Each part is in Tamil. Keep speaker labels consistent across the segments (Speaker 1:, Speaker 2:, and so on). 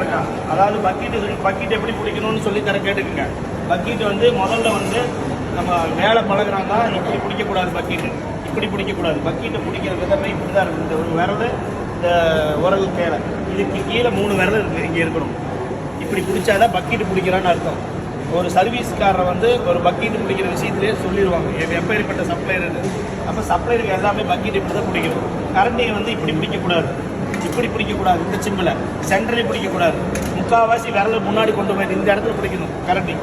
Speaker 1: கிடக்கா அதாவது பக்கெட்டு பக்கெட் எப்படி பிடிக்கணும்னு சொல்லி தர கேட்டுக்குங்க. பக்கெட் வந்து முதல்ல வந்து நம்ம வேலை பழகுறாங்க இப்படி பிடிக்கக்கூடாது பக்கெட்டு. இப்படி பிடிக்கக்கூடாது. பக்கெட்டை பிடிக்கிற விதமே இப்படி தான் இருக்குது இந்த ஒரு விரல் இந்த உரல் கீழே இதுக்கு கீழே மூணு விரல் இருக்குது இங்கே இருக்கணும். இப்படி பிடிச்சாதான் பக்கெட்டு பிடிக்கிறான்னு அர்த்தம். ஒரு சர்வீஸ்காரரை வந்து ஒரு பக்கெட்டு பிடிக்கிற விஷயத்திலே சொல்லிடுவாங்க. எப்பேற்பட்ட சப்ளையர் அப்போ சப்ளையருக்கு எல்லாமே பக்கெட் இப்படி தான் பிடிக்கணும். கரண்டியை வந்து இப்படி பிடிக்கக்கூடாது. இப்படி பிடிக்கக்கூடாது. இந்த சிம்பில் சென்டரே பிடிக்கக்கூடாது. முக்கால்வாசி விரல முன்னாடி கொண்டு போய் இந்த இடத்துல பிடிக்கணும். கரண்டி.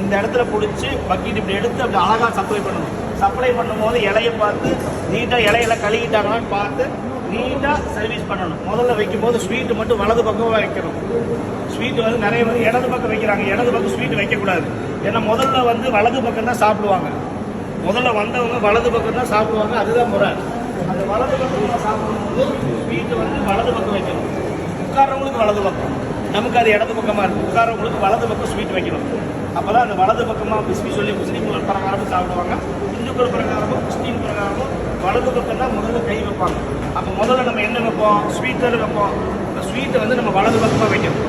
Speaker 1: இந்த இடத்துல பிடிச்சி பக்கெட் இப்படி எடுத்து அப்படி அழகாக சப்ளை பண்ணணும். சப்ளை பண்ணும்போது இலையை பார்த்து நீட்டாக இலையில கழுகிட்டாங்களான்னு பார்த்து நீட்டாக சர்வீஸ் பண்ணணும். முதல்ல வைக்கும்போது ஸ்வீட்டு மட்டும் வலது பக்கம் வைக்கணும். ஸ்வீட்டு வந்து நிறைய பேர் இடது பக்கம் வைக்கிறாங்க. இடது பக்கம் ஸ்வீட் வைக்கக்கூடாது. ஏன்னா முதல்ல வந்து வலது பக்கம் தான் சாப்பிடுவாங்க. முதல்ல வந்தவங்க வலது பக்கம் தான் சாப்பிடுவாங்க. அதுதான் முறை. அந்த வலது பக்கம் சாப்பிடும்போது வீட்டு வந்து வலது பக்கம் வைக்கணும். உட்காரவங்களுக்கு வலது பக்கம். நமக்கு அது இடது பக்கமாக இருக்கும் உட்காரவங்களுக்கு வலது பக்கம் ஸ்வீட் வைக்கணும். அப்போ தான் அந்த வலது பக்கமாக பிஸ்மி சொல்லி முஸ்லீம்கள் பிரகாரமும் சாப்பிடுவாங்க. இந்துக்கள் பிரகாரமும் கிறிஸ்டின் பிரகாரமும் வலது பக்கம் தான் முதல்ல கை வைப்பாங்க. அப்போ முதல்ல நம்ம என்ன வைப்போம்? ஸ்வீட்டர் வைப்போம்? ஸ்வீட்டை வந்து நம்ம வலது பக்கமாக வைக்கணும்.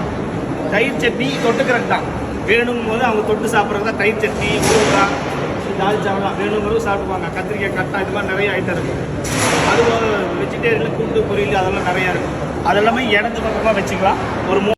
Speaker 1: தயிர் சட்னி தொட்டுக்கிறது தான். வேணுங்கும் போது அவங்க தொட்டு சாப்பிட்றது தான் தயிர் சட்னி ஊறுகாய் தால்ச்சாவெல்லாம் வேணுங்கிறது சாப்பிடுவாங்க. கத்திரிக்காய் கட்டா இது மாதிரி நிறைய ஐட்டம் இருக்கும். அது வெஜிடேரியனில் கூட்டு பொரியல் அதெல்லாம் நிறையா இருக்கும். அதெல்லாமே இடத்து பக்கமாக வச்சுக்கலாம். ஒரு மூ